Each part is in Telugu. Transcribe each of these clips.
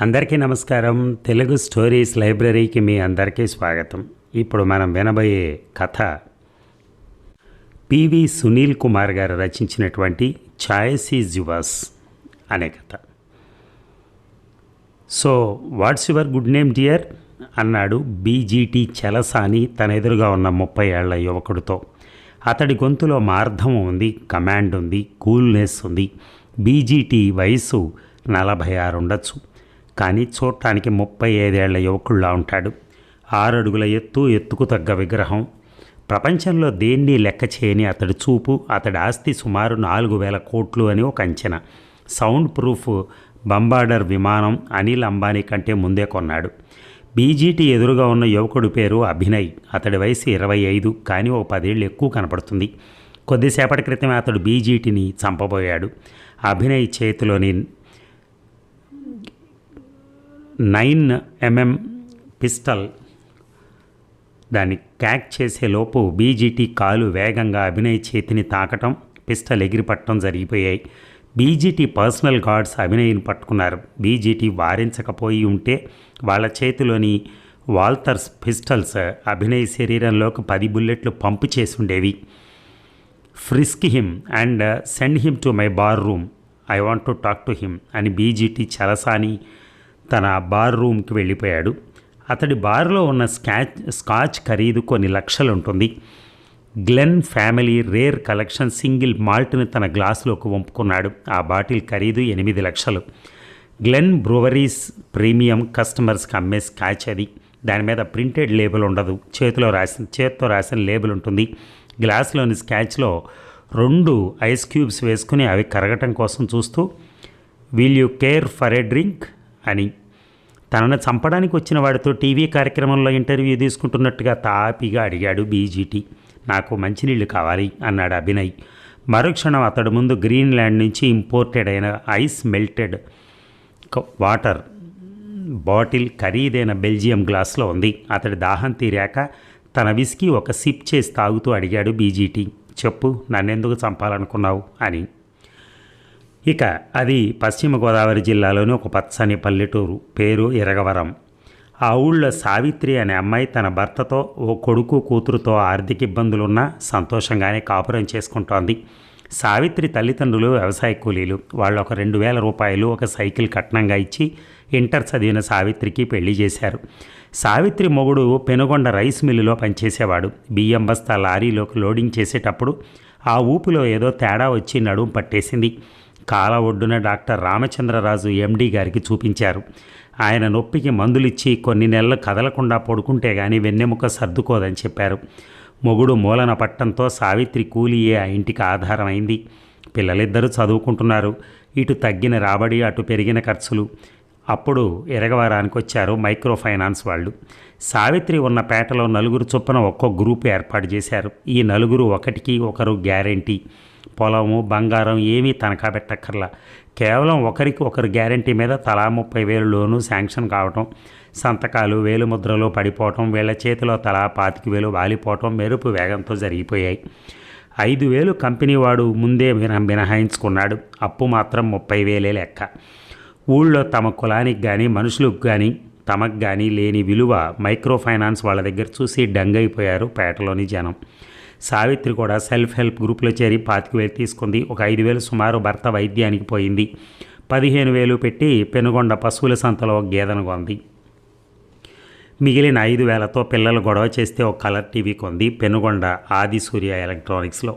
అందరికీ నమస్కారం. తెలుగు స్టోరీస్ లైబ్రరీకి మీ అందరికీ స్వాగతం. ఇప్పుడు మనం వినబోయే కథ పివి సునీల్ కుమార్ గారు రచించినటువంటి ఛాయస్ ఈజ్ యువర్స్ అనే కథ. So what's your good name dear? అన్నాడు బీజీటీ చలసాని తన ఎదురుగా ఉన్న ముప్పై ఏళ్ళ యువకుడితో. అతడి గొంతులో మార్ధం ఉంది కమాండ్ ఉంది కూల్నెస్ ఉంది. బీజీటీ వయసు నలభై ఆరు ఉండొచ్చు. కానీ చూడటానికి ముప్పై ఐదేళ్ళ యువకుల్లా ఉంటాడు. ఆరడుగుల ఎత్తు ఎత్తుకు తగ్గ విగ్రహం. ప్రపంచంలో దేన్ని లెక్క చేయని అతడి చూపు అతడి ఆస్తి సుమారు నాలుగు వేల కోట్లు అని ఒక అంచనా. సౌండ్ ప్రూఫ్ బంబార్డర్ విమానం అనిల్ అంబానీ కంటే ముందే కొన్నాడు. బీజీటీ ఎదురుగా ఉన్న యువకుడి పేరు అభినయ్. అతడి వయసు ఇరవై ఐదు కానీ ఓ పదేళ్ళు ఎక్కువ కనపడుతుంది. కొద్దిసేపటి క్రితమే అతడు బీజీటీని చంపబోయాడు. అభినయ్ చేతిలోని నైన్ ఎంఎం పిస్టల్. దాన్ని క్యాక్ చేసేలోపు బీజీటీ కాలు వేగంగా అభినయ్ చేతిని తాకటం పిస్టల్ ఎగిరిపట్టడం జరిగిపోయాయి. బీజీటీ పర్సనల్ గార్డ్స్ అభినయ్ని పట్టుకున్నారు. బీజీటీ వారించకపోయి ఉంటే వాళ్ళ చేతిలోని వాల్తర్స్ పిస్టల్స్ అభినయ్ శరీరంలోకి పది బుల్లెట్లు పంపు చేసుండేవి. Frisk him and send him to my bar room. I want to talk to him అని బీజీటీ చలసాని తన బార్ రూమ్కి వెళ్ళిపోయాడు. అతడి బార్లో ఉన్న స్కాచ్ స్కాచ్ ఖరీదు కొన్ని లక్షలు ఉంటుంది Glen family rare collection single మాల్ట్ని తన గ్లాసులోకి వంపుకున్నాడు. ఆ బాటిల్ ఖరీదు ఎనిమిది లక్షలు. గ్లెన్ బ్రూవరీస్ ప్రీమియం కస్టమర్స్కి అమ్మే స్కాచ్ అది. దాని మీద ప్రింటెడ్ లేబుల్ ఉండదు. చేతిలో రాసిన చేతితో రాసిన లేబుల్ ఉంటుంది. గ్లాసులోని స్కాచ్లో రెండు ఐస్ క్యూబ్స్ వేసుకుని అవి కరగటం కోసం చూస్తూ will you care for a drink? అని తనను చంపడానికి వచ్చిన వాడితో టీవీ కార్యక్రమంలో ఇంటర్వ్యూ తీసుకుంటున్నట్టుగా తాపిగా అడిగాడు బీజీటీ. నాకు మంచినీళ్ళు కావాలి అన్నాడు అభినయ్. మరుక్షణం అతడు ముందు గ్రీన్లాండ్ నుంచి ఇంపోర్టెడ్ అయిన ఐస్ మెల్టెడ్ వాటర్ బాటిల్ ఖరీదైన బెల్జియం గ్లాస్లో ఉంది. అతడి దాహం తీరాక తన విస్కీ ఒక సిప్ చేసి తాగుతూ అడిగాడు బీజీటీ. చెప్పు నన్నెందుకు చంపాలనుకున్నావు? అని. ఇక అది పశ్చిమ గోదావరి జిల్లాలోని ఒక పచ్చని పల్లెటూరు. పేరు ఇరగవరం ఆ ఊళ్ళో సావిత్రి అనే అమ్మాయి తన భర్తతో ఓ కొడుకు కూతురుతో ఆర్థిక ఇబ్బందులున్నా సంతోషంగానే కాపురం చేసుకుంటోంది. సావిత్రి తల్లిదండ్రులు వ్యవసాయ కూలీలు వాళ్ళు ఒక రెండు వేల రూపాయలు ఒక సైకిల్ కట్నంగా ఇచ్చి ఇంటర్ చదివిన సావిత్రికి పెళ్ళి చేశారు. సావిత్రి మొగుడు పెనుగొండ రైస్ మిల్లులో పనిచేసేవాడు. బియ్యం బస్తా లారీలోకి లోడింగ్ చేసేటప్పుడు ఆ ఊపిలో ఏదో తేడా వచ్చి నడుము పట్టేసింది. కాల ఒడ్డున డాక్టర్ రామచంద్రరాజు ఎండి గారికి చూపించారు. ఆయన నొప్పికి మందులిచ్చి కొన్ని నెలలు కదలకుండా పడుకుంటే గాని వెన్నెముక సర్దుకోదని చెప్పారు. మొగుడు మూలన పట్టంతో సావిత్రి కూలియే ఆ ఇంటికి ఆధారమైంది. పిల్లలిద్దరూ చదువుకుంటున్నారు. ఇటు తగ్గిన రాబడి అటు పెరిగిన ఖర్చులు. అప్పుడు ఎరగవారానికి వచ్చారు మైక్రో ఫైనాన్స్ వాళ్ళు. సావిత్రి ఉన్న పేటలో నలుగురు చొప్పున ఒక్కో గ్రూప్ ఏర్పాటు చేశారు. ఈ నలుగురు ఒకటికి ఒకరు గ్యారంటీ. పొలము బంగారం ఏమీ తనఖా పెట్టక్కర్లా. కేవలం ఒకరికి ఒకరు గ్యారంటీ మీద తలా ముప్పై వేలు లోను శాంక్షన్ కావటం సంతకాలు వేలు ముద్రలో పడిపోవటం వీళ్ళ చేతిలో తలా పాతిక వేలు వాలిపోవటం మెరుపు వేగంతో జరిగిపోయాయి. ఐదు వేలు కంపెనీ వాడు ముందే మినహాయించుకున్నాడు. అప్పు మాత్రం ముప్పై వేలే లెక్క. ఊళ్ళో తమ కులానికి కానీ మనుషులకు కానీ తమకు కానీ లేని విలువ మైక్రో ఫైనాన్స్ వాళ్ళ దగ్గర చూసి డంగైపోయారు పేటలోని జనం. సావిత్రి కూడా సెల్ఫ్ హెల్ప్ గ్రూప్లో చేరి పాతిక వేలు తీసుకుంది. ఒక ఐదు వేలు సుమారు భర్త వైద్యానికి పోయింది. పదిహేను వేలు పెట్టి పెనుగొండ పశువుల సంతలో గేదెను కొంది. మిగిలిన ఐదు వేలతో పిల్లలు గొడవ చేస్తే ఒక కలర్ టీవీ కొంది పెనుగొండ ఆది సూర్య ఎలక్ట్రానిక్స్లో.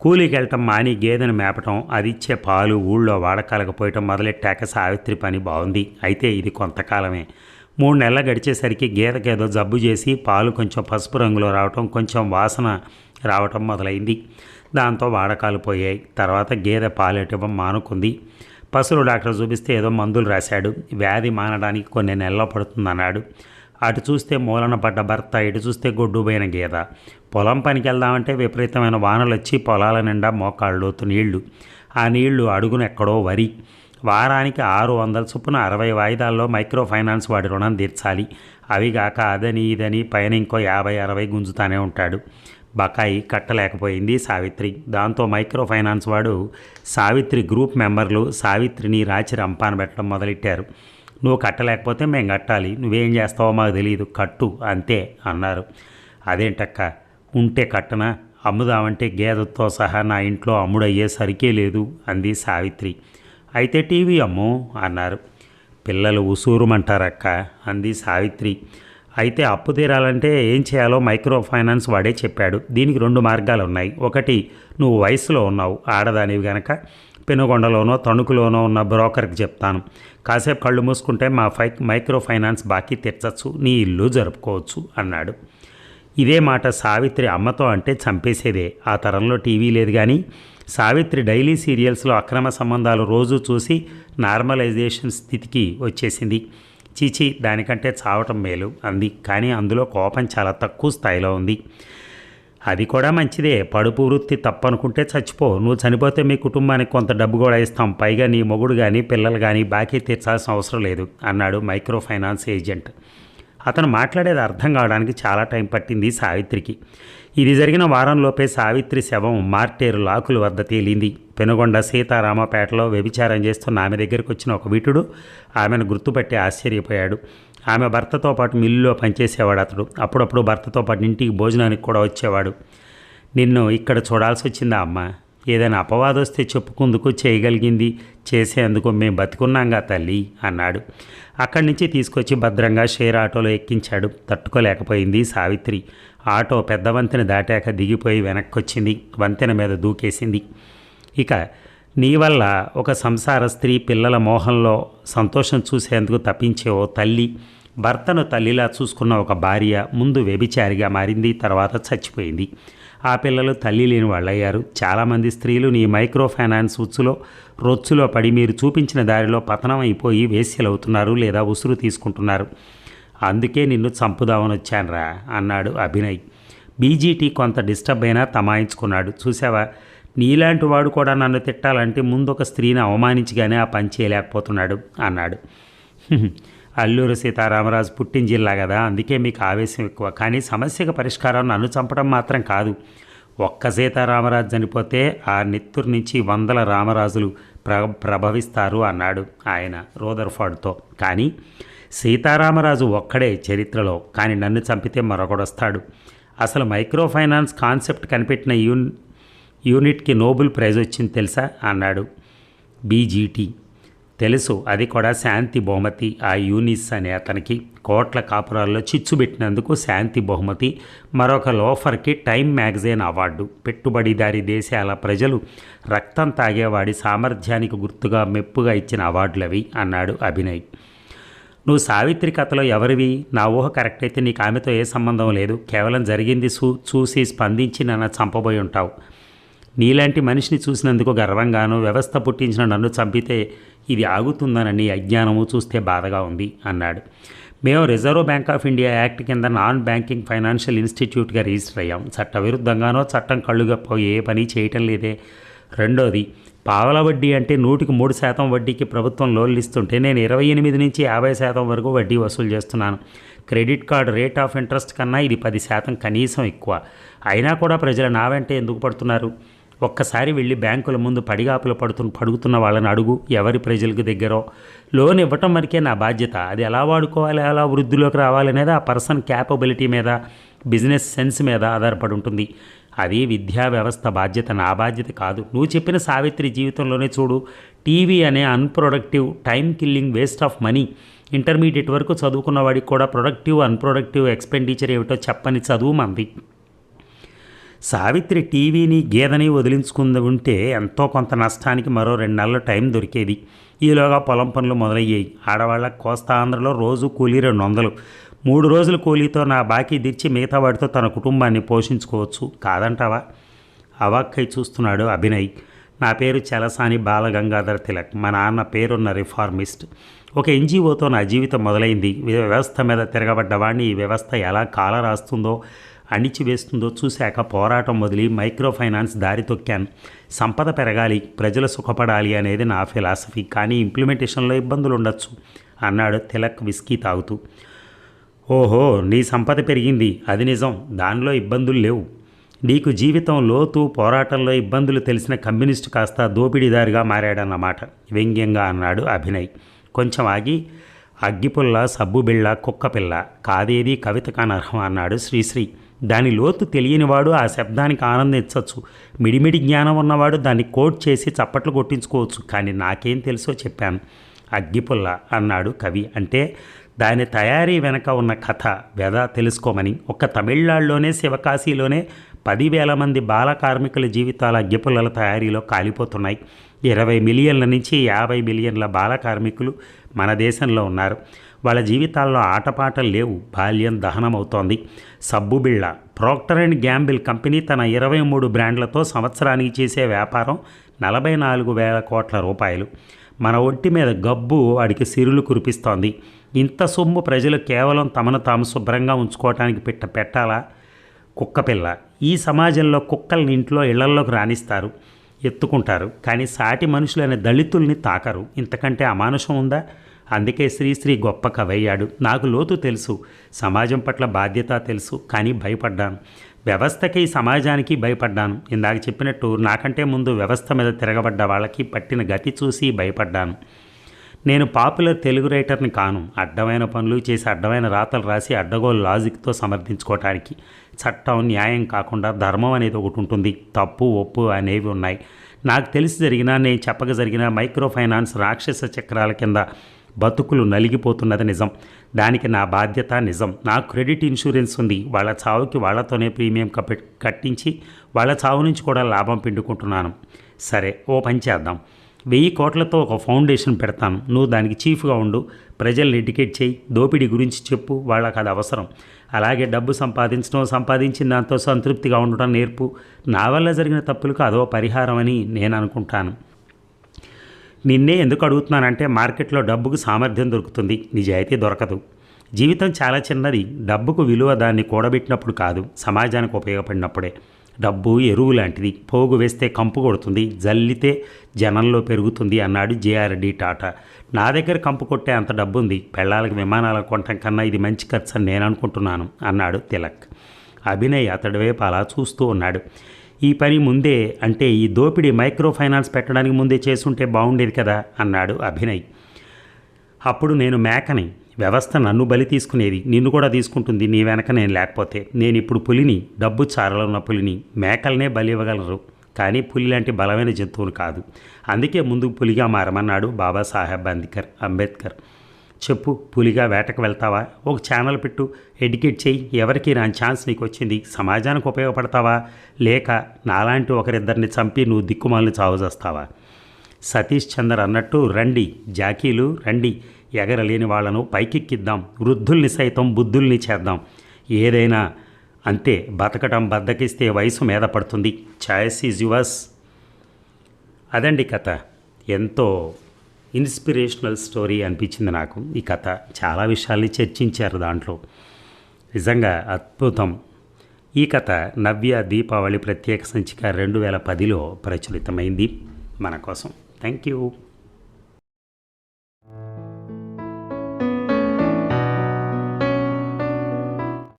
కూలీకి వెళ్ళటం మాని గేదెను మేపటం అది ఇచ్చే పాలు ఊళ్ళో వాడకాలకు పోయటం మొదలెట్టాక సావిత్రి పని బాగుంది అయితే ఇది కొంతకాలమే. మూడు నెలలు గడిచేసరికి గీతకేదో జబ్బు చేసి పాలు కొంచెం పసుపు రంగులో రావటం కొంచెం వాసన రావటం మొదలైంది. దాంతో వాడకాలు పోయాయి. తర్వాత గేదె పాలెట్టడం మానుకుంది. పశువులు డాక్టర్ చూపిస్తే ఏదో మందులు రాశాడు. వ్యాధి మానడానికి కొన్ని నెలలు పడుతుందన్నాడు. అటు చూస్తే మూలన పడ్డ భర్త ఇటు చూస్తే గొడ్డుపోయిన గీత. పొలం పనికి వెళ్దామంటే విపరీతమైన వానలు వచ్చి పొలాల నిండా మోకాళ్ళలోతు నీళ్ళు. ఆ నీళ్ళు అడుగున ఎక్కడో వరి. వారానికి ఆరు వందల చొప్పున అరవై వాయిదాల్లో మైక్రో ఫైనాన్స్ వాడి రుణం తీర్చాలి. అవి కాక అదని ఇదని పైన ఇంకో యాభై అరవై గుంజుతానే ఉంటాడు. బకాయి కట్టలేకపోయింది సావిత్రి. దాంతో మైక్రో ఫైనాన్స్ వాడు సావిత్రి గ్రూప్ మెంబర్లు సావిత్రిని రాచి రంపాన పెట్టడం మొదలెట్టారు. నువ్వు కట్టలేకపోతే మేము కట్టాలి. నువ్వేం చేస్తావో మాకు తెలియదు కట్టు అంతే అన్నారు. అదేంటక్క? ఉంటే కట్టనా? అమ్ముదామంటే గేదెతో సహా నా ఇంట్లో అమ్ముడయ్యే సరికే లేదు అంది సావిత్రి. అయితే టీవీ అమ్ము అన్నారు. పిల్లలు ఉసూరుమంటారక్క అంది సావిత్రి. అయితే అప్పు తీరాలంటే ఏం చేయాలో మైక్రో ఫైనాన్స్ వాడే చెప్పాడు. దీనికి రెండు మార్గాలు ఉన్నాయి ఒకటి నువ్వు వయసులో ఉన్నావు ఆడదానివి గనక. పెనుగొండలోనో తణుకులోనో ఉన్న బ్రోకర్కి చెప్తాను. కాసేపు కళ్ళు మూసుకుంటే మా ఫై మైక్రో ఫైనాన్స్ బాకీ తెచ్చచ్చు నీ ఇల్లు జరుపుకోవచ్చు అన్నాడు. ఇదే మాట సావిత్రి అమ్మతో అంటే చంపేసేదే. ఆ తరంలో టీవీ లేదు కానీ సావిత్రి డైలీ సీరియల్స్లో అక్రమ సంబంధాలు రోజు చూసి నార్మలైజేషన్ స్థితికి వచ్చేసింది. చీచి దానికంటే చావటం మేలు అంది. కానీ అందులో కోపం చాలా తక్కువ స్థాయిలో ఉంది. అది కూడా మంచిదే. పడుపు వృత్తి తప్పనుకుంటే చచ్చిపో. నువ్వు చనిపోతే మీ కుటుంబానికి కొంత డబ్బు కూడా ఇస్తాం. పైగా నీ మొగుడు కానీ పిల్లలు కానీ బాకీ తీర్చాల్సిన అవసరం లేదు అన్నాడు మైక్రో ఫైనాన్స్ ఏజెంట్. అతను మాట్లాడేది అర్థం కావడానికి చాలా టైం పట్టింది సావిత్రికి. ఇది జరిగిన వారంలోపే సావిత్రి శవం మార్టేరు లాకుల వద్ద తేలింది. పెనుగొండ సీతారామపేటలో వ్యభిచారం చేస్తున్న ఆమె దగ్గరికి వచ్చిన ఒక వీటుడు ఆమెను గుర్తుపట్టి ఆశ్చర్యపోయాడు. ఆమె భర్తతో పాటు మిల్లులో పనిచేసేవాడు అతడు. అప్పుడప్పుడు భర్తతో పాటు ఇంటికి భోజనానికి కూడా వచ్చేవాడు. నిన్ను ఇక్కడ చూడాల్సి వచ్చిందా అమ్మ? ఏదైనా అపవాదొస్తే చెప్పుకుందుకు చేయగలిగింది. చేసేందుకు మేము బతుకున్నాంగా తల్లి అన్నాడు. అక్కడి నుంచి తీసుకొచ్చి భద్రంగా షేర్ ఆటోలో ఎక్కించాడు. తట్టుకోలేకపోయింది సావిత్రి. ఆటో పెద్ద వంతెన దాటాక దిగిపోయి వెనక్కొచ్చింది. వంతెన మీద దూకేసింది. ఇక నీ వల్ల ఒక సంసార స్త్రీ పిల్లల మోహంలో సంతోషం చూసేందుకు తప్పించే ఓ తల్లి భర్తను తల్లిలా చూసుకున్న ఒక భార్య ముందు వ్యభిచారిగా మారింది తర్వాత చచ్చిపోయింది. ఆ పిల్లలు తల్లి లేని వాళ్ళయ్యారు. చాలామంది స్త్రీలు నీ మైక్రో ఫైనాన్స్ ఉచ్చులో రొచ్చులో పడి మీరు చూపించిన దారిలో పతనం అయిపోయి వేశ్యలవుతున్నారు లేదా ఉసురు తీసుకుంటున్నారు. అందుకే నిన్ను చంపుదామని వచ్చానురా అన్నాడు అభినయ్. బీజీటీ కొంత డిస్టర్బ్ అయినా తమాయించుకున్నాడు. చూసావా నీలాంటి వాడు కూడా నన్ను తిట్టాలంటే ముందు ఒక స్త్రీని అవమానించగానే ఆ పని చేయలేకపోతున్నాడు అన్నాడు. అల్లూరు సీతారామరాజు పుట్టిన జిల్లా కదా అందుకే మీకు ఆవేశం ఎక్కువ. కానీ సమస్యకు పరిష్కారం నన్ను చంపడం మాత్రం కాదు. ఒక్క సీతారామరాజు చనిపోతే ఆ నెత్తురు నుంచి వందల రామరాజులు ప్ర ప్రభవిస్తారు అన్నాడు ఆయన రోదర్ఫాడ్తో కానీ సీతారామరాజు ఒక్కడే చరిత్రలో కానీ నన్ను చంపితే మరొకడొస్తాడు అసలు మైక్రో ఫైనాన్స్ కాన్సెప్ట్ కనిపెట్టిన యూన్ యూనిట్కి నోబెల్ ప్రైజ్ వచ్చింది తెలుసా? అన్నాడు బీజీటీ. తెలుసు. అది కూడా శాంతి బహుమతి. ఆ యూనిస్ అనే అతనికి కోట్ల కాపురాల్లో చిచ్చు పెట్టినందుకు శాంతి బహుమతి. మరొక లోఫర్కి టైమ్ మ్యాగజైన్ అవార్డు. పెట్టుబడిదారి దేశాల ప్రజలు రక్తం తాగేవాడి సామర్థ్యానికి గుర్తుగా మెప్పుగా ఇచ్చిన అవార్డులవి అన్నాడు అభినయ్. నువ్వు సావిత్రి కథలో ఎవరివి? నా ఊహ కరెక్ట్ అయితే నీకు ఆమెతో ఏ సంబంధం లేదు. కేవలం జరిగింది చూ చూసి స్పందించి నన్ను చంపబోయి ఉంటావు. నీలాంటి మనిషిని చూసినందుకు గర్వంగాను వ్యవస్థ పుట్టించిన నన్ను చంపితే ఇది ఆగుతుందనని అజ్ఞానము చూస్తే బాధగా ఉంది అన్నాడు. మేము Reserve Bank of India Act కింద నాన్ బ్యాంకింగ్ ఫైనాన్షియల్ ఇన్స్టిట్యూట్గా రిజిస్టర్ అయ్యాం. చట్టవిరుద్ధంగానో చట్టం కళ్ళుగా ఏ పని చేయటం లేదే. రెండోది పావల వడ్డీ అంటే నూటికి మూడు శాతం వడ్డీకి ప్రభుత్వం లోన్లు ఇస్తుంటే నేను ఇరవై ఎనిమిది నుంచి యాభై శాతం వరకు వడ్డీ వసూలు చేస్తున్నాను. Credit card rate of interest కన్నా ఇది పది శాతం కనీసం ఎక్కువ. అయినా కూడా ప్రజలు నా వెంటే ఎందుకు పడుతున్నారు? ఒక్కసారి వెళ్ళి బ్యాంకుల ముందు పడిగాపులు పడుతు పడుగుతున్న వాళ్ళని అడుగు ఎవరి ప్రజలకు దగ్గరో. లోన్ ఇవ్వటం వరకే నా బాధ్యత. అది ఎలా వాడుకోవాలి ఎలా వృద్ధిలోకి రావాలనేది ఆ పర్సన్ క్యాపబిలిటీ మీద బిజినెస్ సెన్స్ మీద ఆధారపడి ఉంటుంది. అది విద్యా వ్యవస్థ బాధ్యత నా బాధ్యత కాదు. నువ్వు చెప్పిన సావిత్రి జీవితంలోనే చూడు టీవీ అనే unproductive time killing waste of money intermediate వరకు చదువుకున్న వాడికి కూడా ప్రొడక్టివ్ అన్ప్రొడక్టివ్ ఎక్స్పెండిచర్ ఏమిటో చెప్పని చదువు మంది. సావిత్రి టీవీని గేదెని వదిలించుకుంది ఉంటే ఎంతో కొంత నష్టానికి మరో రెండు నెలల టైం దొరికేది. ఈలోగా పొలం పనులు మొదలయ్యాయి. ఆడవాళ్ళ కోస్తా ఆంధ్రలో రోజు కూలీ రెండు వందలు. మూడు రోజుల కూలీతో నా బాకీ తెచ్చి మిగతా వాటితో తన కుటుంబాన్ని పోషించుకోవచ్చు. కాదంటావా? అవాక్కై చూస్తున్నాడు అభినయ్. నా పేరు చలసాని బాలగంగాధర తిలక్. మా నాన్న పేరున్న రిఫార్మిస్ట్. ఒక ఎన్జిఓతో నా జీవితం మొదలైంది. వ్యవస్థ మీద తిరగబడ్డ వాడిని ఈ వ్యవస్థ ఎలా కాల రాస్తుందో అణిచివేస్తుందో చూశాక పోరాటం వదిలి మైక్రో ఫైనాన్స్ దారి తొక్కాను. సంపద పెరగాలి ప్రజలు సుఖపడాలి అనేది నా ఫిలాసఫీ. కానీ ఇంప్లిమెంటేషన్లో ఇబ్బందులు ఉండొచ్చు అన్నాడు తిలక్ విస్కీ తాగుతూ. ఓహో నీ సంపద పెరిగింది. అది నిజం. దానిలో ఇబ్బందులు లేవు. నీకు జీవితం లోతు పోరాటంలో ఇబ్బందులు తెలిసిన కమ్యూనిస్టు కాస్త దోపిడీదారిగా మారాడన్నమాట. వ్యంగ్యంగా అన్నాడు అభినయ్. కొంచెం ఆగి అగ్గిపుల్ల సబ్బుబిళ్ళ కుక్కపిల్ల కాదేది కవిత కానర్హం అన్నాడు శ్రీశ్రీ. దాని లోతు తెలియనివాడు ఆ శబ్దానికి ఆనందించవచ్చు మిడిమిడి జ్ఞానం ఉన్నవాడు దాన్ని కోట్ చేసి చప్పట్లు కొట్టించుకోవచ్చు. కానీ నాకేం తెలుసో చెప్పాను. అగ్గిపుల్ల అన్నాడు కవి అంటే దాని తయారీ వెనక ఉన్న కథ వెద తెలుసుకోమని. ఒక్క తమిళనాడులోనే శివకాశీలోనే పదివేల మంది బాల కార్మికుల జీవితాల అగ్గిపుల్లల తయారీలో కాలిపోతున్నాయి. ఇరవై మిలియన్ల నుంచి యాభై మిలియన్ల బాల కార్మికులు మన దేశంలో ఉన్నారు. వాళ్ళ జీవితాల్లో ఆటపాటలు లేవు. బాల్యం దహనమవుతోంది. సబ్బుబిళ్ళ ప్రోక్టర్ అండ్ గ్యాంబిల్ కంపెనీ తన ఇరవై మూడు బ్రాండ్లతో సంవత్సరానికి చేసే వ్యాపారం నలభై నాలుగు వేల కోట్ల రూపాయలు. మన ఒంటి మీద గబ్బు వాడికి సిరులు కురిపిస్తోంది. ఇంత సొమ్ము ప్రజలు కేవలం తమను తాము శుభ్రంగా ఉంచుకోవటానికి పెట్ట పెట్టాలా? కుక్కపిల్ల ఈ సమాజంలో కుక్కల్ని ఇంట్లో ఇళ్ళల్లోకి రాణిస్తారు. ఎత్తుకుంటారు. కానీ సాటి మనుషులైన దళితుల్ని తాకరు. ఇంతకంటే అమానుషం ఉందా? అందుకే శ్రీశ్రీ గొప్ప కవయ్యాడు. నాకు లోతు తెలుసు. సమాజం పట్ల బాధ్యత తెలుసు. కానీ భయపడ్డాను. వ్యవస్థకి సమాజానికి భయపడ్డాను. ఇందాక చెప్పినట్టు నాకంటే ముందు వ్యవస్థ మీద తిరగబడ్డ వాళ్ళకి పట్టిన గతి చూసి భయపడ్డాను. నేను పాపులర్ తెలుగు రైటర్ని కాను. అడ్డమైన పనులు చేసి అడ్డమైన రాతలు రాసి అడ్డగోలు లాజిక్తో సమర్థించుకోవటానికి చట్టం న్యాయం కాకుండా ధర్మం అనేది ఒకటి ఉంటుంది. తప్పు ఒప్పు అనేవి ఉన్నాయి. నాకు తెలిసి జరిగినా నేను చెప్పక జరిగిన మైక్రో ఫైనాన్స్ రాక్షస చక్రాల కింద బతుకులు నలిగిపోతున్నది నిజం. దానికి నా బాధ్యత నిజం. నా క్రెడిట్ ఇన్సూరెన్స్ ఉంది. వాళ్ళ చావుకి వాళ్ళతోనే ప్రీమియం కప్ప- కట్టించి వాళ్ళ చావు నుంచి కూడా లాభం పిండుకుంటున్నాను. సరే ఓ పని చేద్దాం. వెయ్యి కోట్లతో ఒక ఫౌండేషన్ పెడతాను. నువ్వు దానికి చీఫ్గా ఉండు. ప్రజల్ని ఎడ్యుకేట్ చేయి. దోపిడీ గురించి చెప్పు. వాళ్ళకి అది అవసరం. అలాగే డబ్బు సంపాదించడం సంపాదించిన దాంతో సంతృప్తిగా ఉండటం నేర్పు. నా వల్ల జరిగిన తప్పులకు అదో పరిహారం అని నేను అనుకుంటాను. నిన్నే ఎందుకు అడుగుతున్నానంటే మార్కెట్లో డబ్బుకు సామర్థ్యం దొరుకుతుంది. నిజాయితీ దొరకదు. జీవితం చాలా చిన్నది. డబ్బుకు విలువ దాన్ని కూడబెట్టినప్పుడు కాదు సమాజానికి ఉపయోగపడినప్పుడే. డబ్బు ఎరువు లాంటిది. పోగు వేస్తే కంపు కొడుతుంది. జల్లితే జనంలో పెరుగుతుంది అన్నాడు జేఆర్డి టాటా. నా దగ్గర కంపు కొట్టే అంత డబ్బు ఉంది పెళ్ళాలకు విమానాలు కొనటం కన్నా ఇది మంచి ఖర్చు అని నేను అనుకుంటున్నాను అన్నాడు తిలక్. అభినయ్ అతడి వైపు అలా చూస్తూ ఉన్నాడు. ఈ పని ముందే అంటే ఈ దోపిడీ మైక్రో ఫైనాన్స్ పెట్టడానికి ముందే చేసుంటే బాగుండేది కదా అన్నాడు అభినయ్. అప్పుడు నేను మేకని వ్యవస్థ నన్ను బలి తీసుకునేది నిన్ను కూడా తీసుకుంటుంది నీ వెనక నేను లేకపోతే. నేను ఇప్పుడు పులిని డబ్బు చారలున్న పులిని మేకలనే బలి ఇవ్వగలరు. కానీ పులి లాంటి బలమైన జంతువులు కాదు. అందుకే ముందుకు పులిగా మారమన్నాడు బాబాసాహెబ్ అంబేద్కర్ అంబేద్కర్. చెప్పు పులిగా వేటకు వెళ్తావా? ఒక ఛానల్ పెట్టు ఎడ్యుకేట్ చేయి ఎవరికి రాని ఛాన్స్ నీకు వచ్చింది సమాజానికి ఉపయోగపడతావా? లేక నాలాంటి ఒకరిద్దరిని చంపి నువ్వు దిక్కుమాలని చావుజేస్తావా సతీష్ చందర్ అన్నట్టు రండి జాకీలు రండి. ఎగరలేని వాళ్ళను పైకెక్కిద్దాం. వృద్ధుల్ని సైతం బుద్ధుల్ని చేద్దాం. ఏదైనా అంతే బతకటం బద్దకిస్తే వయసు మీద పడుతుంది. Choice is yours. అదండి కథ. ఎంతో ఇన్స్పిరేషనల్ స్టోరీ అనిపించింది నాకు. ఈ కథ చాలా విషయాల్ని చర్చించారు దాంట్లో. నిజంగా అద్భుతం. ఈ కథ నవ్య దీపావళి ప్రత్యేక సంచిక రెండు వేల పదిలో ప్రచురితమైంది. మన కోసం. Thank you